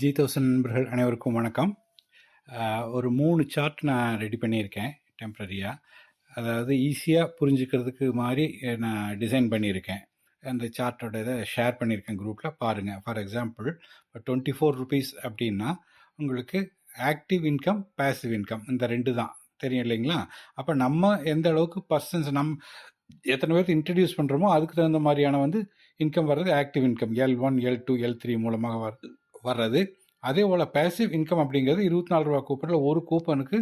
G thousand நண்பர்கள் அனைவருக்கும் வணக்கம். ஒரு மூணு சார்ட் நான் ரெடி பண்ணியிருக்கேன் டெம்ப்ரரியாக அதாவது ஈஸியாக புரிஞ்சுக்கிறதுக்கு மாதிரி நான் டிசைன் பண்ணியிருக்கேன். அந்த சார்ட்டோட இதை ஷேர் பண்ணியிருக்கேன் குரூப்பில் பாருங்கள் ஃபார் எக்ஸாம்பிள் இப்போ டுவெண்ட்டி ஃபோர் ருபீஸ் அப்படின்னா உங்களுக்கு ஆக்டிவ் இன்கம் பேசிவ் இன்கம் இந்த ரெண்டு தான். தெரியும் இல்லைங்களா? அப்போ நம்ம எந்த அளவுக்கு பர்சன்ஸ் நம் எத்தனை பேருக்கு இன்ட்ரடியூஸ் பண்ணுறோமோ அதுக்கு தகுந்த மாதிரியான வந்து இன்கம் வர்றது active income L one L two L three மூலமாக வருது வர்றது. அதே போல் பேசிவ் இன்கம் அப்படிங்கிறது இருபத்தி நாலு ரூபா கூப்பனில் ஒரு கூப்பனுக்கு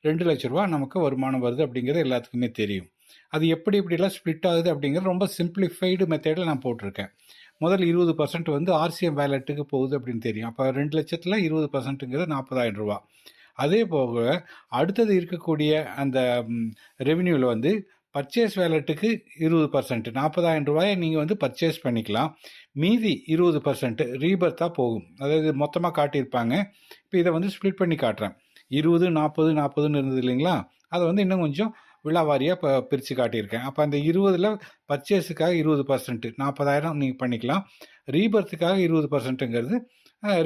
ரெண்டு லட்ச ரூபா நமக்கு வருமானம் வருது அப்படிங்கிறது எல்லாத்துக்குமே தெரியும். அது எப்படி இப்படிலாம் ஸ்ப்ளிட் ஆகுது அப்படிங்கிறது ரொம்ப சிம்பிளிஃபைடு மெத்தேடில் நான் போட்டிருக்கேன். முதல் இருபது பர்சன்ட் வந்து ஆர்சிஎம் வேலெட்டுக்கு போகுது அப்படின்னு தெரியும். அப்போ ரெண்டு லட்சத்தில் இருபது பர்சன்ட்டுங்கிறது நாற்பதாயிரம் ரூபா. அதே போக அடுத்தது இருக்கக்கூடிய அந்த ரெவின்யூவில் வந்து பர்ச்சேஸ் வேலெட்டுக்கு இருபது பர்சன்ட் நாற்பதாயிரம் ரூபாயை நீங்கள் வந்து பர்ச்சேஸ் பண்ணிக்கலாம். மீதி இருபது பர்சன்ட் ரீபர்த்தாக போகும். அதாவது மொத்தமாக காட்டியிருப்பாங்க. இப்போ இதை வந்து ஸ்ப்ளிட் பண்ணி காட்டுறேன். இருபது நாற்பது நாற்பதுன்னு இருந்தது இல்லைங்களா? அதை வந்து இன்னும் கொஞ்சம் விழாவாரியாக இப்போ பிரித்து காட்டியிருக்கேன். அப்போ அந்த இருபதில் பர்ச்சேஸுக்காக இருபது பர்சன்ட் நாற்பதாயிரம் நீங்கள் பண்ணிக்கலாம். ரீபர்த்துக்காக இருபது பர்சன்ட்டுங்கிறது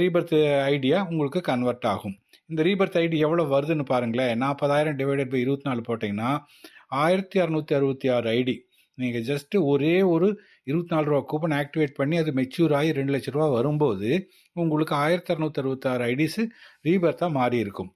ரீபர்த் ஐடியா உங்களுக்கு கன்வெர்ட் ஆகும். இந்த ரீபர்த் ஐடி எவ்வளோ வருதுன்னு பாருங்களேன். நாற்பதாயிரம் டிவைடட் பை இருபத்தி நாலு போட்டிங்கன்னா ஆயிரத்தி அறநூற்றி அறுபத்தி ஆறு ஐடி. நீங்கள் ஜஸ்ட்டு ஒரே ஒரு இருபத்தி நாலு ரூபா கூப்பன் ஆக்டிவேட் பண்ணி அது மெச்சூர் ஆகி ரெண்டு லட்ச ரூபா வரும்போது உங்களுக்கு ஆயிரத்தி அறநூற்றி அறுபத்தாறு ஐடிஸு ரீபர்த்தாக மாறி இருக்கும்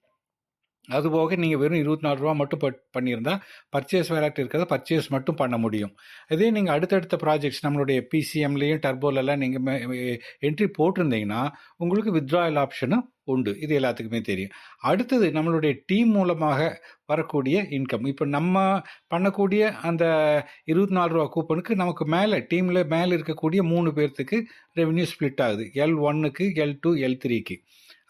அதுபோக நீங்கள் வெறும் இருபத்தி நாலு ரூபா மட்டும் பட் பண்ணியிருந்தால் பர்ச்சேஸ் வேலாக்ட் இருக்கிறத பர்ச்சேஸ் மட்டும் பண்ண முடியும். இதே நீங்கள் அடுத்தடுத்த ப்ராஜெக்ட்ஸ் நம்மளுடைய பிசிஎம்லேயும் டர்போலெல்லாம் நீங்கள் என்ட்ரி போட்டிருந்தீங்கன்னா உங்களுக்கு வித்ட்ராயல் ஆப்ஷனும் உண்டு. இது எல்லாத்துக்குமே தெரியும். அடுத்தது நம்மளுடைய டீம் மூலமாக வரக்கூடிய இன்கம் இப்போ நம்ம பண்ணக்கூடிய அந்த இருபத்தி நாலு ரூபா கூப்பனுக்கு நமக்கு மேலே டீமில் மேலே இருக்கக்கூடிய மூணு பேர்த்துக்கு ரெவென்யூ ஸ்ப்ளிட் ஆகுது. எல் ஒன்னுக்கு எல் டூ எல் த்ரீக்கு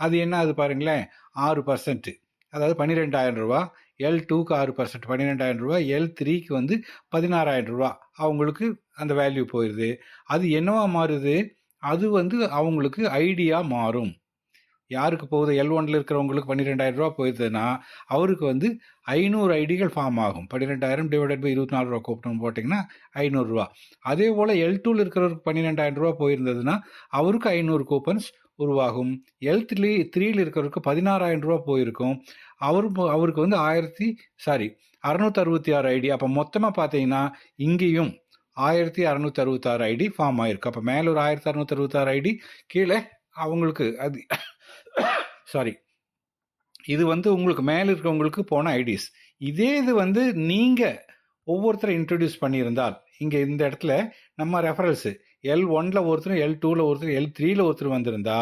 அது என்ன? அது பாருங்களேன் ஆறு பர்சன்ட்டு அதாவது பன்னிரெண்டாயிரம் ரூபா எல் டூக்கு ஆறு பர்சன்ட் பன்னிரெண்டாயிரம் ரூபா எல் த்ரீக்கு வந்து பதினாறாயிரம் ரூபா. அவங்களுக்கு அந்த வேல்யூ போயிடுது அது என்னவா மாறுது? அது வந்து அவங்களுக்கு ஐடியா மாறும். யாருக்கு போகுது? எல் ஒன்ல இருக்கிறவங்களுக்கு பன்னிரெண்டாயிரம் ரூபா போயிருதுன்னா அவருக்கு வந்து ஐநூறு ஐடிகள் ஃபார்ம் ஆகும். பன்னிரெண்டாயிரம் டிவைடட் பை இருபத்தி நாலு ரூபா கூப்பிட்டு போட்டிங்கன்னா ஐநூறுரூவா அதே போல் எல் டூவில் இருக்கிறவருக்கு பன்னிரெண்டாயிரம் ரூபா போயிருந்ததுன்னா அவருக்கு ஐநூறு கூப்பன்ஸ் உருவாகும். எல் த்ரீ த்ரீயில் இருக்கிறவருக்கு பதினாறாயிரம் ரூபா போயிருக்கும். அவர் அவருக்கு வந்து ஆயிரத்தி சாரி அறநூற்றி அறுபத்தி ஆறு ஐடி. அப்போ மொத்தமாக பார்த்தீங்கன்னா இங்கேயும் ஆயிரத்தி அறநூற்றி அறுபத்தாறு ஐடி ஃபார்ம் ஆயிருக்கு. அப்போ மேலே ஒரு ஆயிரத்தி அறநூற்றி அறுபத்தாறு ஐடி கீழே அவங்களுக்கு அது சாரி இது வந்து உங்களுக்கு மேலே இருக்கவங்களுக்கு போன ஐடிஸ். இதே இது வந்து நீங்கள் ஒவ்வொருத்தரை இன்ட்ரடியூஸ் பண்ணியிருந்தால் இங்கே இந்த இடத்துல நம்ம ரெஃபரன்ஸு எல் ஒன்ல ஒருத்தர் எல் டூவில் ஒருத்தர் எல் த்ரீல ஒருத்தர் வந்திருந்தா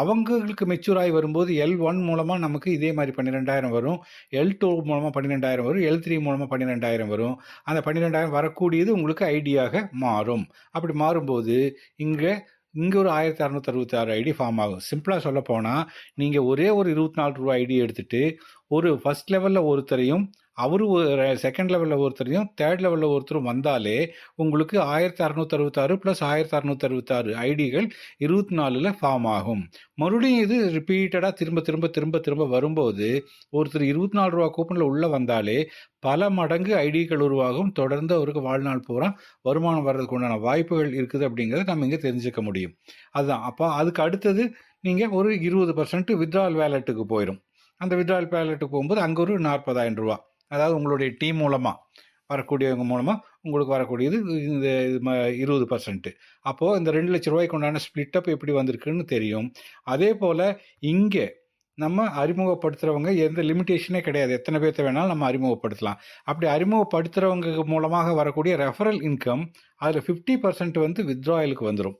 அவங்களுக்கு மெச்சூர் ஆகி வரும்போது எல் ஒன் மூலமாக நமக்கு இதே மாதிரி பன்னிரெண்டாயிரம் வரும். எல் டூ மூலமாக பன்னிரெண்டாயிரம் வரும். எல் த்ரீ மூலமாக பன்னிரெண்டாயிரம் வரும். அந்த பன்னிரெண்டாயிரம் வரக்கூடியது உங்களுக்கு ஐடியாக மாறும். அப்படி மாறும்போது இங்கே இங்கே ஒரு ஆயிரத்தி அறநூற்றி அறுபத்தி ஆறு ஐடி ஃபார்ம் ஆகும். சிம்பிளாக சொல்ல போனால் நீங்கள் ஒரே ஒரு இருபத்தி நாலு ரூபா ஐடி எடுத்துட்டு ஒரு ஃபர்ஸ்ட் லெவலில் ஒருத்தரையும் அவரு செகண்ட் லெவலில் ஒருத்தரையும் தேர்ட் லெவலில் ஒருத்தரும் வந்தாலே உங்களுக்கு ஆயிரத்தி அறநூற்றி ப்ளஸ் ஆயிரத்தி அறநூற்றி ஐடிகள் இருபத்தி நாலில் ஃபார்ம் ஆகும். மறுபடியும் இது ரிப்பீட்டடாக திரும்ப திரும்ப திரும்ப திரும்ப வரும்போது ஒருத்தர் இருபத்தி நாலு ரூபா கூப்பனில் உள்ளே வந்தாலே பல மடங்கு ஐடிகள் உருவாகும். தொடர்ந்து அவருக்கு வாழ்நாள் பூரா வருமானம் வர்றதுக்கு உண்டான வாய்ப்புகள் இருக்குது அப்படிங்கிறத நம்ம இங்கே தெரிஞ்சுக்க முடியும். அதுதான். அப்போ அதுக்கு அடுத்தது நீங்கள் ஒரு இருபது பர்சன்ட் வித்ட்ரால் வேலெட்டுக்கு போயிடும் அந்த வித்ட்ரால் வேலெட்டுக்கு போகும்போது அங்கே ஒரு நாற்பதாயிரம் ரூபா. அதாவது உங்களுடைய டீம் மூலமாக வரக்கூடியவங்க மூலமாக உங்களுக்கு வரக்கூடியது இந்த இருபது பர்சன்ட்டு அப்போது இந்த ரெண்டு லட்ச ரூபாய்க்கு உண்டான ஸ்ப்ளிட்டப் எப்படி வந்திருக்குன்னு தெரியும். அதே போல் இங்கே நம்ம அறிமுகப்படுத்துகிறவங்க எந்த லிமிட்டேஷனே கிடையாது. எத்தனை பேர்த்த வேணாலும் நம்ம அறிமுகப்படுத்தலாம். அப்படி அறிமுகப்படுத்துகிறவங்க மூலமாக வரக்கூடிய ரெஃபரல் இன்கம் அதில் ஃபிஃப்டி பர்சன்ட் வந்து வித்ராயலுக்கு வந்துடும்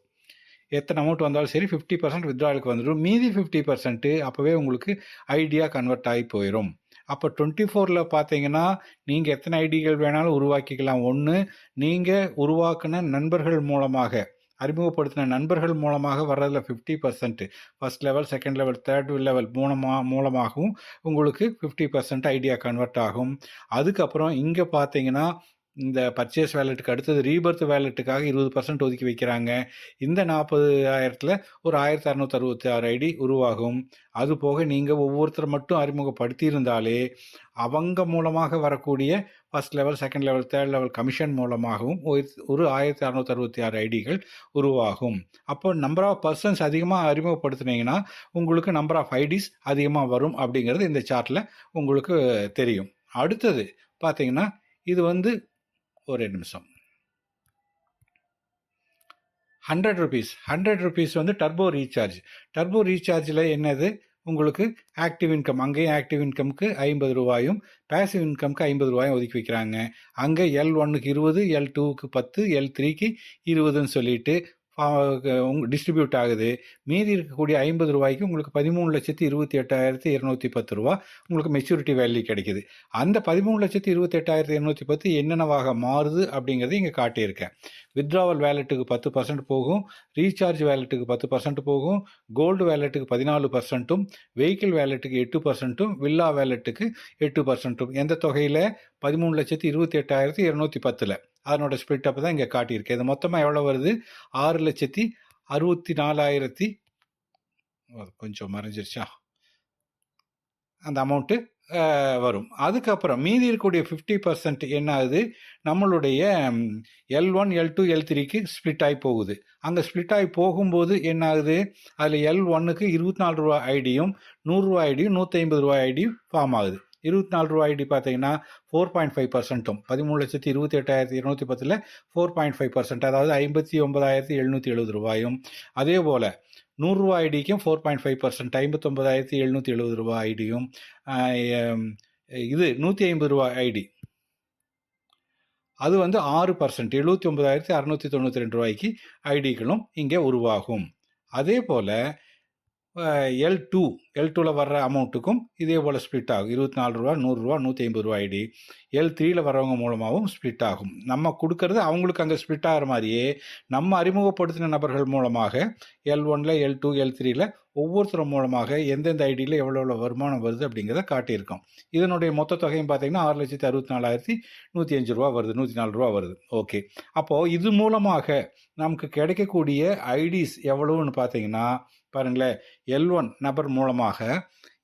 எத்தனை அமௌண்ட் வந்தாலும் சரி ஃபிஃப்டி பர்சன்ட் வித்ராயலுக்கு வந்துடும் மீதி ஃபிஃப்டி பர்சன்ட்டு அப்போவே உங்களுக்கு ஐடியா கன்வெர்ட் ஆகி போயிடும் அப்போ டுவெண்ட்டி ஃபோரில் பார்த்தீங்கன்னா நீங்கள் எத்தனை ஐடிகள் வேணாலும் உருவாக்கிக்கலாம். ஒன்று நீங்கள் உருவாக்கின நண்பர்கள் மூலமாக அறிமுகப்படுத்தின நண்பர்கள் மூலமாக வர்றதில் fifty percent first level second level third level மூலமாக மூலமாகவும் உங்களுக்கு ஃபிஃப்டி பர்சன்ட் ஐடியா கன்வெர்ட் ஆகும். அதுக்கப்புறம் இங்கே பார்த்தீங்கன்னா இந்த பர்ச்சேஸ் வேலெட்டுக்கு அடுத்தது ரீபர்த் வேலெட்டுக்காக இருபது பர்சன்ட் ஒதுக்கி வைக்கிறாங்க. இந்த நாற்பது ஆயிரத்தில் ஒரு ஆயிரத்தி அறநூற்றி அறுபத்தி ஆறு ஐடி உருவாகும். அது போக நீங்கள் ஒவ்வொருத்தர் மட்டும் அறிமுகப்படுத்தியிருந்தாலே அவங்க மூலமாக வரக்கூடிய first level second level third level commission மூலமாகவும் ஒரு- ஒரு ஆயிரத்தி அறநூற்றி அறுபத்தி ஆறு ஐடிகள் உருவாகும். அப்போ நம்பர் ஆஃப் பர்சன்ஸ் அதிகமாக அறிமுகப்படுத்துனீங்கன்னா உங்களுக்கு நம்பர் ஆஃப் ஐடிஸ் அதிகமாக வரும் அப்படிங்கிறது இந்த சார்ட்டில் உங்களுக்கு தெரியும். அடுத்தது பார்த்தீங்கன்னா இது வந்து ஒரு நிமிஷம். ஹண்ட்ரட் ருபீஸ் ஹண்ட்ரட் ருபீஸ் வந்து டர்போ ரீசார்ஜ் டர்போ ரீசார்ஜில் என்னது? உங்களுக்கு ஆக்டிவ் இன்கம் அங்கேயும் ஆக்டிவ் இன்கம்க்கு ஐம்பது ரூபாயும் பேசிவ் இன்கம்க்கு ஐம்பது ரூபாயும் ஒதுக்கி வைக்கிறாங்க. அங்கே எல் ஒன்னுக்கு இருபது எல் டூக்கு பத்து எல் த்ரீக்கு இருபதுன்னு சொல்லிட்டு டிஸ்ட்ரிபியூட் ஆகுது. மீதி இருக்கக்கூடிய ஐம்பது ரூபாய்க்கு உங்களுக்கு பதிமூணு லட்சத்தி இருபத்தி எட்டாயிரத்தி இரநூத்தி பத்து ரூபா உங்களுக்கு மெச்சூரிட்டி வேல்யூ கிடைக்குது. அந்த பதிமூணு லட்சத்தி இருபத்தி எட்டாயிரத்தி இரநூத்தி பத்து என்னென்னவாக மாறுது அப்படிங்கிறது இங்கே காட்டியிருக்கேன். வித்ட்ராவல் வேலெட்டுக்கு பத்து பர்சன்ட் போகும். ரீசார்ஜ் வேலெட்டுக்கு பத்து பர்சன்ட் போகும். கோல்டு வேலெட்டுக்கு பதினாலு பர்சன்ட்டும் வெஹிக்கிள் வேலெட்டுக்கு எட்டு பர்சன்ட்டும் வில்லா வேலெட்டுக்கு எட்டு பர்சன்ட்டும் எந்த தொகையில்? பதிமூணு லட்சத்தி இருபத்தி எட்டாயிரத்தி இரநூத்தி பத்தில். அதனோட ஸ்பிளிட் அப்போ தான் இங்கே காட்டியிருக்கு. இது மொத்தமாக எவ்வளோ வருது? ஆறு லட்சத்தி அறுபத்தி நாலாயிரத்தி கொஞ்சம் மறைஞ்சிருச்சா? அந்த அமௌண்ட்டு வரும். அதுக்கப்புறம் மீதி இருக்கக்கூடிய ஃபிஃப்டி பர்சன்ட் என்ன ஆகுது? நம்மளுடைய L one L two L த்ரீக்கு ஸ்ப்ளிட் ஆகி போகுது. அங்கே ஸ்ப்ளிட் ஆகி போகும்போது என்ன ஆகுது? அதில் எல் ஒன்னுக்கு இருபத்தி நாலு ரூபா ஐடியும் நூறுரூவா ஐடியும் நூற்றி ஐம்பது ரூபாய் ஐடியும் ஃபார்ம் ஆகுது. இருபத்தி நாலு ரூபா ஐடி பார்த்தீங்கன்னா ஃபோர் பாயிண்ட் ஃபைவ் பர்சன்ட்டும் பதிமூணு லட்சத்தி இருபத்தி எட்டாயிரத்தி இருநூத்தி பத்தில் ஃபோர் பாயிண்ட் ஃபைவ் பர்சன்ட் அதாவது ஐம்பத்தி ஒன்பதாயிரத்தி எழுநூற்றி எழுபது ரூபாயும். அதே போல் நூறுரூவா ஐடிக்கும் ஃபோர் பாயிண்ட் ஃபைவ் பர்சன்ட் ஐம்பத்தொம்பதாயிரத்தி எழுநூற்றி எழுபது ரூபா ஐடியும். இது நூற்றி ஐம்பது ரூபா ஐடி. அது வந்து ஆறு பர்சன்ட் எழுபத்தி ஒன்பதாயிரத்தி அறுநூற்றி தொண்ணூற்றி ரெண்டு ரூபாய்க்கு ஐடிகளும் இங்கே உருவாகும். அதே போல் எல் டூ எல் டூவில் வர்ற அமௌண்ட்டுக்கும் இதே போல் ஸ்ப்ளிட் ஆகும். இருபத்தி நாலு ரூபா நூறுரூவா நூற்றி ஐம்பது ரூபா ஐடி எல் த்ரீயில் வர்றவங்க மூலமாகவும் ஸ்ப்ளிட் ஆகும். நம்ம கொடுக்கறது அவங்களுக்கு அங்கே ஸ்ப்ளிட் ஆகிற மாதிரியே நம்ம அறிமுகப்படுத்தின நபர்கள் மூலமாக எல் ஒனில் எல் டூ எல் த்ரீயில் ஒவ்வொருத்தரும் மூலமாக எந்தெந்த ஐடியில் எவ்வளோ எவ்வளோ வருமானம் வருது அப்படிங்கிறத காட்டியிருக்கோம். இதனுடைய மொத்த தொகையும் பார்த்தீங்கன்னா ஆறு லட்சத்தி அறுபத்தி நாலாயிரத்தி நூற்றி அஞ்சு ரூபா வருது நூற்றி நாலு ரூபா வருது. ஓகே அப்போது இது மூலமாக நமக்கு கிடைக்கக்கூடிய ஐடிஸ் எவ்வளோன்னு பார்த்தீங்கன்னா பாருங்களேன் எல் ஒன் நபர் மூலமாக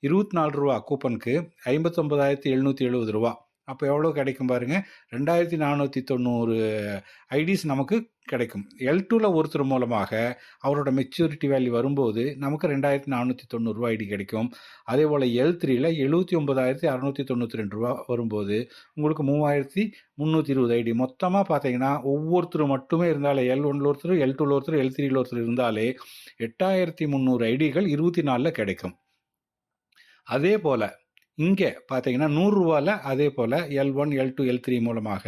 இருபத்தி நாலு ரூபா கூப்பனுக்கு ஐம்பத்தொம்பதாயிரத்தி எழுநூற்றி எழுபது ரூபா. அப்போ எவ்வளோ கிடைக்கும் பாருங்கள் ரெண்டாயிரத்தி நானூற்றி தொண்ணூறு ஐடிஸ் நமக்கு கிடைக்கும். எல் டூவில் ஒருத்தர் மூலமாக அவரோட மெச்சூரிட்டி வேல்யூ வரும்போது நமக்கு ரெண்டாயிரத்தி நானூற்றி தொண்ணூறுரூவா ஐடி கிடைக்கும். அதே போல் எல் த்ரீயில் எழுபத்தி ஒன்பதாயிரத்தி அறநூற்றி தொண்ணூற்றி ரெண்டு ரூபா வரும்போது உங்களுக்கு மூவாயிரத்தி முந்நூற்றி இருபது ஐடி மொத்தமாக பார்த்தீங்கன்னா ஒவ்வொருத்தரும் மட்டுமே இருந்தாலே எல் ஒன்ல ஒருத்தர் எல் டூவில் ஒருத்தர் எல் த்ரீயில் ஒருத்தர் இருந்தாலே எட்டாயிரத்தி முந்நூறு ஐடிகள் இருபத்தி நாலில் கிடைக்கும். அதே போல் இங்கே பார்த்தீங்கன்னா நூறுரூவாவில் அதே போல் L one L two L three மூலமாக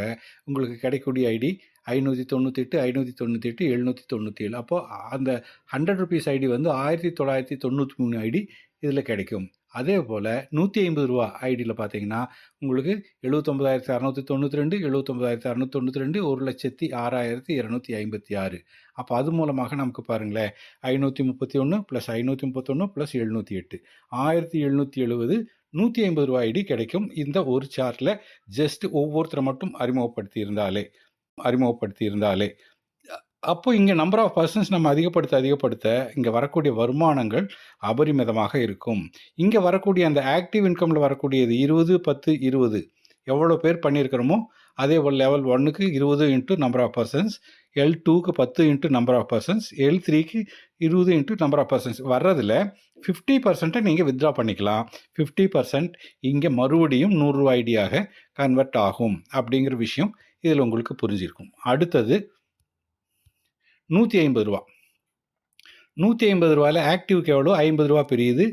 உங்களுக்கு கிடைக்கக்கூடிய ஐடி ஐநூற்றி தொண்ணூற்றி எட்டு ஐநூற்றி தொண்ணூற்றி எட்டு எழுநூற்றி தொண்ணூற்றி ஏழு அப்போது அந்த ஹண்ட்ரட் ருபீஸ் ஐடி வந்து ஆயிரத்தி தொள்ளாயிரத்தி தொண்ணூற்றி மூணு ஐடி இதில் கிடைக்கும். அதே போல் நூற்றி ஐம்பது ரூபா ஐடியில் பார்த்தீங்கன்னா உங்களுக்கு எழுபத்தொம்பதாயிரத்தி அறநூற்றி தொண்ணூற்றி ரெண்டு எழுபத்தொம்பதாயிரத்தி அறநூற்றி தொண்ணூற்றி ரெண்டு ஒரு லட்சத்தி ஆறாயிரத்தி இரநூத்தி ஐம்பத்தி ஆறு. அப்போ அது மூலமாக நமக்கு பாருங்களேன் ஐநூற்றி முப்பத்தி ஒன்று ப்ளஸ் ஐநூற்றி முப்பத்தொன்று ப்ளஸ் எழுநூற்றி எட்டு. ஆயிரத்தி எழுநூற்றி எழுபது நூற்றி ஐம்பது ரூபாய் ஐடி கிடைக்கும் இந்த ஒரு சார்ட்டில் ஜஸ்ட் ஒவ்வொருத்தரை மட்டும் அறிமுகப்படுத்தி இருந்தாலே அறிமுகப்படுத்தி இருந்தாலே அப்போ இங்கே நம்பர் ஆஃப் பர்சன்ஸ் நம்ம அதிகப்படுத்த அதிகப்படுத்த இங்கே வரக்கூடிய வருமானங்கள் அபரிமிதமாக இருக்கும். இங்கே வரக்கூடிய அந்த ஆக்டிவ் இன்கமில் வரக்கூடியது இருபது பத்து இருபது. எவ்வளோ பேர் பண்ணியிருக்கிறோமோ அதே போல் லெவல் ஒன்னுக்கு இருபது into number of persons L டூக்கு பத்து into number of persons L த்ரீக்கு இருபது இன்ட்டு நம்பர் ஆஃப் பர்சன்ஸ் வர்றதில் ஃபிஃப்டி பர்சன்ட்டை நீங்கள் வித்ட்ரா பண்ணிக்கலாம். ஃபிஃப்டி பர்சன்ட் இங்கே மறுபடியும் நூறுரூவா ஐடியாக கன்வெர்ட் ஆகும். அப்படிங்கிற விஷயம் இதில் உங்களுக்கு புரிஞ்சிருக்கும். அடுத்தது நூற்றி ஐம்பது ரூபா. நூற்றி ஐம்பது ரூபாயில் ஆக்டிவ்க்கு எவ்வளோ? ஐம்பது ரூபா பிரியுது.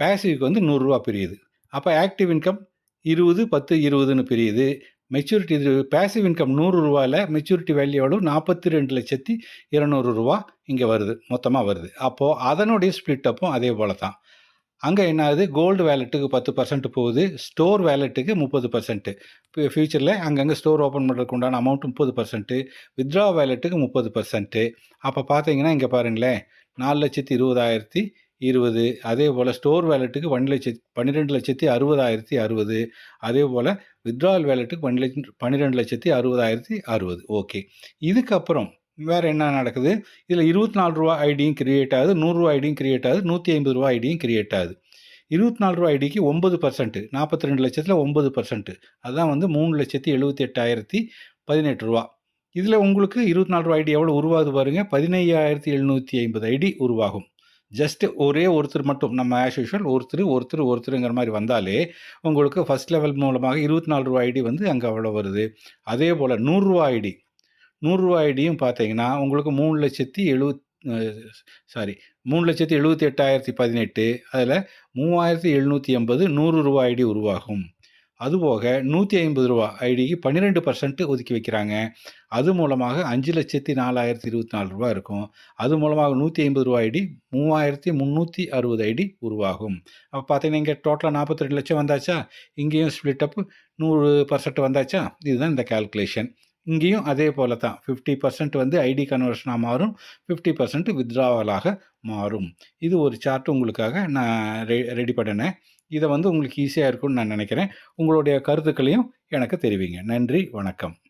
பேசிவ்க்கு வந்து நூறுரூவா பிரியுது. அப்போ ஆக்டிவ் இன்கம் இருபது பத்து இருபதுன்னு பிரியுது. மெச்சூரிட்டி இது பேசிவ் இன்கம் நூறு ரூபாயில் மெச்சூரிட்டி வேல்யூ எவ்வளோ? நாற்பத்தி ரெண்டு லட்சத்தி இருநூறு ரூபா இங்கே வருது. மொத்தமாக வருது. அப்போது அதனுடைய ஸ்ப்ளிட் அப்பும் அதே போல தான் அங்கே என்ன ஆகுது கோல்டு வேலெட்டுக்கு பத்து பர்சன்ட் போகுது. ஸ்டோர் வேலெட்டுக்கு முப்பது பர்சன்ட்டு இப்போ ஃப்யூச்சரில் அங்கங்கே ஸ்டோர் ஓப்பன் பண்ணுறதுக்கு உண்டான அமௌண்ட் முப்பது பர்சன்ட்டு வித்ரா வேலெட்டுக்கு முப்பது பர்சன்ட்டு அப்போ பார்த்தீங்கன்னா இங்கே பாருங்களேன் நாலு லட்சத்தி இருபதாயிரத்தி இருபது. அதே போல் ஸ்டோர் வேலெட்டுக்கு ஒன் லட்சத்தி பன்னிரெண்டு லட்சத்தி அறுபதாயிரத்தி அறுபது. அதே போல் வித்ட்ராவல் வேலெட்டுக்கு பன்னெண்டு லட்சம் பன்னிரெண்டு லட்சத்தி அறுபதாயிரத்தி அறுபது. ஓகே இதுக்கப்புறம் வேறு என்ன நடக்குது? இதில் இருபத்தி நாலு ரூபா ஐடியும் கிரியேட் ஆகுது. நூறுரூவா ஐடியும் கிரியேட் ஆகுது. நூற்றி ஐம்பது ரூபா ஐடியும் கிரியேட் ஆகுது. இருபத்தி நாலு ரூபா ஐடிக்கு ஒம்பது பர்சன்ட் நாற்பத்தி ரெண்டு லட்சத்தில் ஒம்பது பர்சன்ட் அதுதான் வந்து மூணு லட்சத்தி எழுபத்தி எட்டாயிரத்தி பதினெட்டு ரூபா. இதில் உங்களுக்கு இருபத்தி நாலு ரூபா ஐடி எவ்வளோ உருவாகுது பாருங்கள் பதினையாயிரத்தி எழுநூற்றி ஐம்பது ஐடி உருவாகும். ஜஸ்ட் ஒரே ஒருத்தர் மட்டும் நம்ம ஆஸ் யூஷுவல் ஒருத்தர் ஒருத்தர் ஒருத்தருங்கிற மாதிரி வந்தாலே உங்களுக்கு ஃபஸ்ட் லெவல் மூலமாக இருபத்தி நாலு ரூபா ஐடி வந்து அங்கே அவ்வளோ வருது. அதே போல் நூறுரூவா ஐடி நூறுரூவா ஐடியும் பார்த்தீங்கன்னா உங்களுக்கு மூணு லட்சத்தி எழுபத் சாரி மூணு லட்சத்தி எழுபத்தி எட்டாயிரத்தி பதினெட்டு அதில் மூவாயிரத்தி எழுநூற்றி எண்பது நூறு ரூபா ஐடி உருவாகும். அதுபோக நூற்றி ஐம்பது ரூபா ஐடிக்கு பன்னிரெண்டு பர்சன்ட் ஒதுக்கி வைக்கிறாங்க. அது மூலமாக அஞ்சு லட்சத்தி நாலாயிரத்தி இருபத்தி நாலு ரூபா இருக்கும். அது மூலமாக நூற்றி ஐம்பது ரூபா ஐடி மூவாயிரத்தி முந்நூற்றி அறுபது ஐடி உருவாகும். அப்போ பார்த்தீங்கன்னா இங்கே டோட்டலாக நாற்பத்தி ரெண்டு லட்சம் வந்தாச்சா? இங்கேயும் ஸ்ப்ளிட் அப் நூறு பர்சன்ட் வந்தாச்சா? இதுதான் இந்த கால்குலேஷன் இங்கேயும் அதே போல தான். ஃபிஃப்டி பர்சன்ட் வந்து ஐடி கன்வர்ஷனாக மாறும். ஃபிஃப்டி பர்சன்ட் வித்ராவலாக மாறும். இது ஒரு சார்ட் உங்களுக்காக நான் ரெ ரெடி பண்ணினேன். இதை வந்து உங்களுக்கு ஈஸியாக இருக்கும்னு நான் நினைக்கிறேன். உங்களுடைய கருத்துக்களையும் எனக்கு தெரிவிங்க. நன்றி. வணக்கம்.